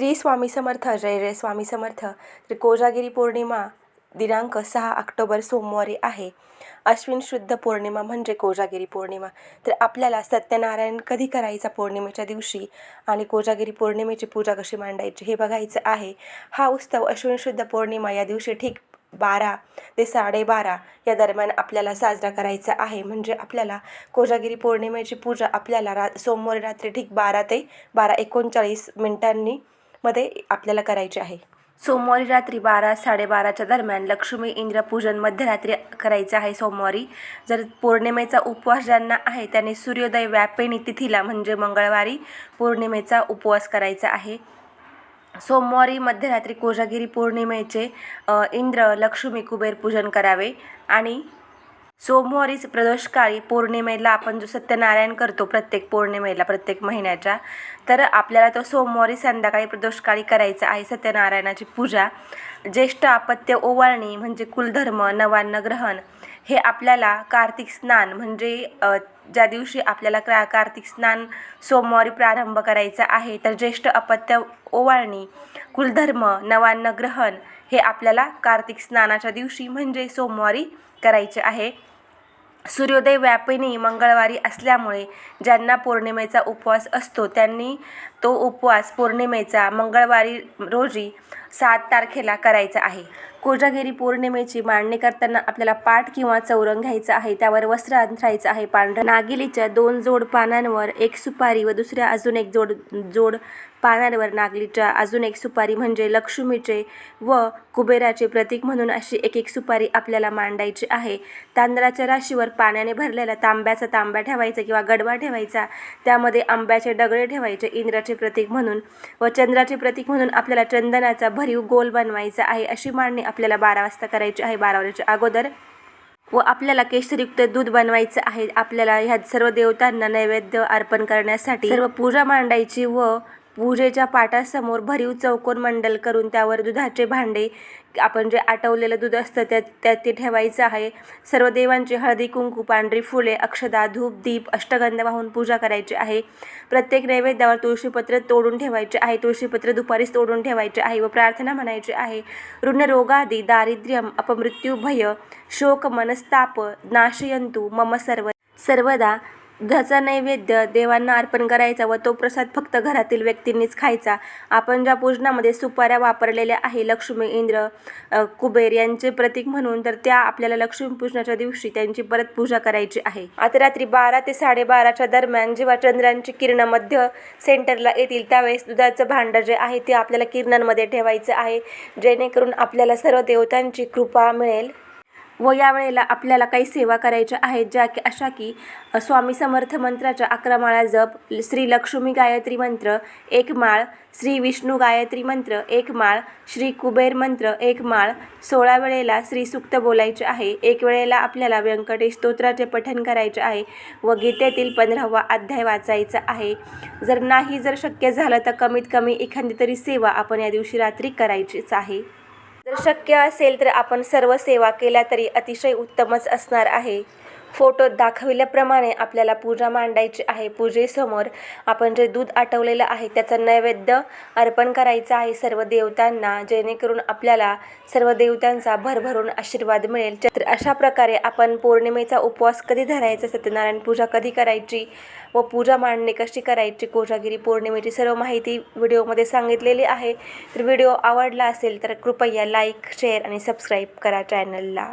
श्री स्वामी समर्थ जय जय स्वामी समर्थ. तर कोजागिरी पौर्णिमा दिनांक सहा ऑक्टोबर सोमवारी आहे. अश्विन शुद्ध पौर्णिमा म्हणजे कोजागिरी पौर्णिमा. तर आपल्याला सत्यनारायण कधी करायचा पौर्णिमेच्या दिवशी आणि कोजागिरी पौर्णिमेची पूजा कशी मांडायची हे बघायचं आहे. हा उत्सव अश्विन शुद्ध पौर्णिमा या दिवशी ठीक बारा ते साडेबारा या दरम्यान आपल्याला साजरा करायचा आहे. म्हणजे आपल्याला कोजागिरी पौर्णिमेची पूजा आपल्याला रा सोमवारी रात्री ठीक बारा ते बारा एकोणचाळीस मिनिटांनी मध्ये आपल्याला करायचे आहे. सोमवारी रात्री बारा साडेबाराच्या दरम्यान लक्ष्मी इंद्रपूजन मध्यरात्री करायचं आहे सोमवारी. जर पौर्णिमेचा उपवास ज्यांना आहे त्यांनी सूर्योदय व्यापेणी तिथीला म्हणजे मंगळवारी पौर्णिमेचा उपवास करायचा आहे. सोमवारी मध्यरात्री कोजागिरी पौर्णिमेचे इंद्र लक्ष्मी कुबेर पूजन करावे आणि सोमवारीच प्रदोषकाळी पौर्णिमेला आपण जो सत्यनारायण करतो प्रत्येक पौर्णिमेला प्रत्येक महिन्याच्या तर आपल्याला तो सोमवारी संध्याकाळी प्रदोषकाळी करायचा आहे सत्यनारायणाची पूजा. ज्येष्ठ आपत्य ओवाळणी म्हणजे कुलधर्म नवान्न ग्रहण हे आपल्याला कार्तिक स्नान म्हणजे ज्या दिवशी आपल्याला क्रा कार्तिक स्नान सोमवारी प्रारंभ करायचा आहे तर ज्येष्ठ अपत्य ओवाळणी कुलधर्म नवान्न ग्रहण हे आपल्याला कार्तिक स्नानाच्या दिवशी म्हणजे सोमवारी करायचे आहे. सूर्योदय व्यापिनी मंगळवारी असल्यामुळे ज्यांना पौर्णिमेचा उपवास असतो त्यांनी तो उपवास पौर्णिमेचा मंगळवारी रोजी सात तारखेला करायचा आहे. कोजागिरी पौर्णिमेची मांडणी करताना आपल्याला पाठ किंवा चौरंग घ्यायचा आहे. त्यावर वस्त्र अंथरायचं आहे. पांढरा नागिलीच्या दोन जोड पानांवर एक सुपारी व दुसऱ्या अजून एक जोड जोड पानांवर नागलीच्या अजून एक सुपारी म्हणजे लक्ष्मीचे व कुबेराचे प्रतीक म्हणून अशी एक एक सुपारी आपल्याला मांडायची आहे. तांदळाच्या राशीवर पाण्याने भरलेला तांब्याचा तांब्या ठेवायचा किंवा गडवा ठेवायचा. त्यामध्ये आंब्याचे डगळे ठेवायचे इंद्राचे प्रतीक म्हणून व चंद्राचे प्रतीक म्हणून आपल्याला चंदनाचा भरीव गोल बनवायचा आहे अशी मांडणी आपल्याला बारा वाजता करायची आहे बारा वाजेच्या अगोदर. व आपल्याला केशरयुक्त दूध बनवायचं आहे. आपल्याला ह्या सर्व देवतांना नैवेद्य अर्पण करण्यासाठी सर्व पूजा मांडायची व पूजेच्या पाटासमोर भरीव चौकोन मंडल करून त्यावर दुधाचे भांडे आपण जे आटवलेलं दूध असतं त्या त्यात ते ठेवायचं आहे. सर्व देवांची हळदी कुंकू पांढरी फुले अक्षदा धूप दीप अष्टगंध वाहून पूजा करायची आहे. प्रत्येक नैवेद्यावर तुळशीपत्र तोडून ठेवायचे आहे. तुळशीपत्र दुपारीच तोडून ठेवायचे आहे व प्रार्थना म्हणायची आहे. ऋणरोगादी दारिद्र्यम अपमृत्यू भय शोक मनस्ताप नाशयंतू मम सर्व सर्वदा दुधाचा नैवेद्य देवांना अर्पण करायचा व तो प्रसाद फक्त घरातील व्यक्तींनीच खायचा. आपण ज्या पूजनामध्ये सुपाऱ्या वापरलेल्या आहे लक्ष्मी इंद्र कुबेर यांचे प्रतीक म्हणून तर त्या आपल्याला लक्ष्मीपूजनाच्या दिवशी त्यांची परत पूजा करायची आहे. आता रात्री बारा ते साडेबाराच्या दरम्यान जेव्हा चंद्रांची किरणं मध्य सेंटरला येतील त्यावेळेस दुधाचं भांडं जे आहे ते आपल्याला किरणांमध्ये ठेवायचं आहे. जेणेकरून आपल्याला सर्व देवतांची कृपा मिळेल. व यावेळेला आपल्याला काही सेवा करायच्या आहेत ज्या की अशा की स्वामी समर्थ मंत्राच्या अकरा माळा जप श्री लक्ष्मी गायत्री मंत्र एक माळ श्री विष्णू गायत्री मंत्र एक माळ श्री कुबेर मंत्र एक माळ सोळा वेळेला श्री सुक्त बोलायचे आहे एक वेळेला आपल्याला व्यंकटेश स्तोत्राचे पठण करायचे आहे व गीतेतील पंधरावा अध्याय वाचायचा आहे. जर नाही जर शक्य झालं तर कमीत कमी एखादी तरी सेवा आपण या दिवशी रात्री करायचीच आहे. जर शक्य असेल तर आपण सर्व सेवा केल्या तरी अतिशय उत्तमच असणार आहे. फोटोत दाखविल्याप्रमाणे आपल्याला पूजा मांडायची आहे. पूजेसमोर आपण जे दूध आटवलेलं आहे त्याचं नैवेद्य अर्पण करायचं आहे सर्व देवतांना. जेणेकरून आपल्याला सर्व देवतांचा भरभरून आशीर्वाद मिळेल. तर अशा प्रकारे आपण पौर्णिमेचा उपवास कधी धरायचा? सत्यनारायण पूजा कधी करायची व पूजा मांडणी कशी करायची? कोजागिरी पौर्णिमेची सर्व माहिती व्हिडिओमध्ये सांगितलेली आहे. तर व्हिडिओ आवडला असेल तर कृपया लाईक शेअर आणि सबस्क्राईब करा चॅनलला.